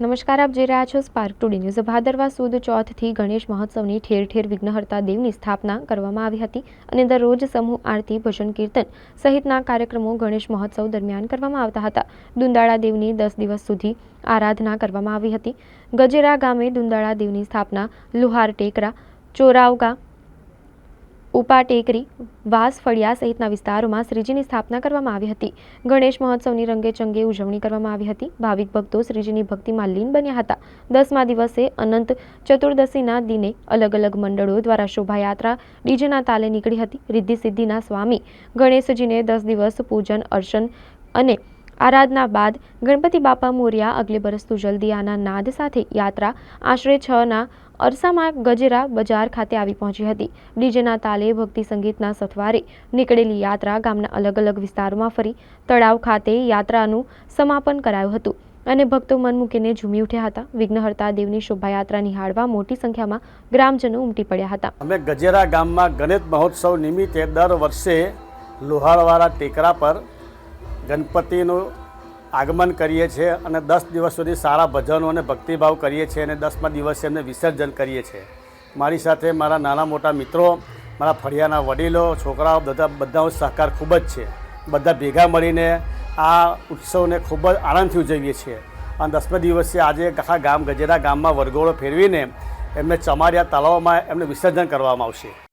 નમસ્કાર, આપ જોઈ રહ્યા છો સ્પાર્ક ટુડે ન્યૂઝ ભાદરવા સુદ ચોથથી ગણેશ મહોત્સવની ઠેર ઠેર વિઘ્નહર્તા દેવની સ્થાપના કરવામાં આવી હતી અને દરરોજ સમૂહ આરતી, ભજન, કીર્તન સહિતના કાર્યક્રમો ગણેશ મહોત્સવ દરમિયાન કરવામાં આવતા હતા. દુંદાળા દેવની દસ દિવસ સુધી આરાધના કરવામાં આવી હતી. ગજેરા ગામે દુંદાળા દેવની સ્થાપના, લુહાર ટેકરા ચોરાવગા ઉપા ટેકરી, વાસ ફળિયા સહિતના વિસ્તારોમાં શ્રીજીની સ્થાપના કરવામાં આવી હતી. ગણેશ મહોત્સવની રંગે ચંગે ઉજવણી કરવામાં આવી હતી. ભાવિક ભક્તો શ્રીજીની ભક્તિમાં લીન બન્યા હતા. દસમા દિવસે અનંત ચતુર્દશીના દિને અલગ અલગ મંડળો દ્વારા શોભાયાત્રા ડીજેના તાલે નીકળી હતી. રિદ્ધિ સિદ્ધિના સ્વામી ગણેશજીને દસ દિવસ પૂજન, અર્ચન અને આરાધના બાદ ગણપતિ બાપા મોર્યા અગલે બરસતું જલ્દી આના નાદ સાથે યાત્રા આશરે છના અરસામાં ગજેરા બજાર ખાતે આવી પહોંચી હતી. ડીજેના તાલે ભક્તિ સંગીતના સથવારે નીકળેલી યાત્રા ગામના અલગ અલગ વિસ્તારોમાં ફરી તળાવ ખાતે યાત્રાનું સમાપન કરાયું હતું અને ભક્તો મન મૂકીને ઝૂમી ઉઠ્યા હતા. વિઘ્નહર્તા દેવની શોભાયાત્રા નિહાળવા મોટી સંખ્યામાં ગ્રામજનો ઉમટી પડ્યા હતા. અમે ગજેરા ગામમાં ગણેશ મહોત્સવ નિમિત્તે દર વર્ષે લોહાળવાળા ટેકરા પર ગણપતિનું આગમન કરીએ છીએ અને દસ દિવસ સુધી સારા ભજનો અને ભક્તિભાવ કરીએ છીએ અને દસમા દિવસે એમને વિસર્જન કરીએ છીએ મારી સાથે મારા નાના મોટા મિત્રો, મારા ફળિયાના વડીલો, છોકરાઓ, બધા બધાનો સહકાર ખૂબ જ છે. બધા ભેગા મળીને આ ઉત્સવને ખૂબ જ આનંદથી ઉજવીએ છીએ. અને દસમા દિવસે આજે આખા ગામ ગજેરા ગામમાં વરઘોડો ફેરવીને એમને ચમારિયા તળાવમાં એમને વિસર્જન કરવામાં આવશે.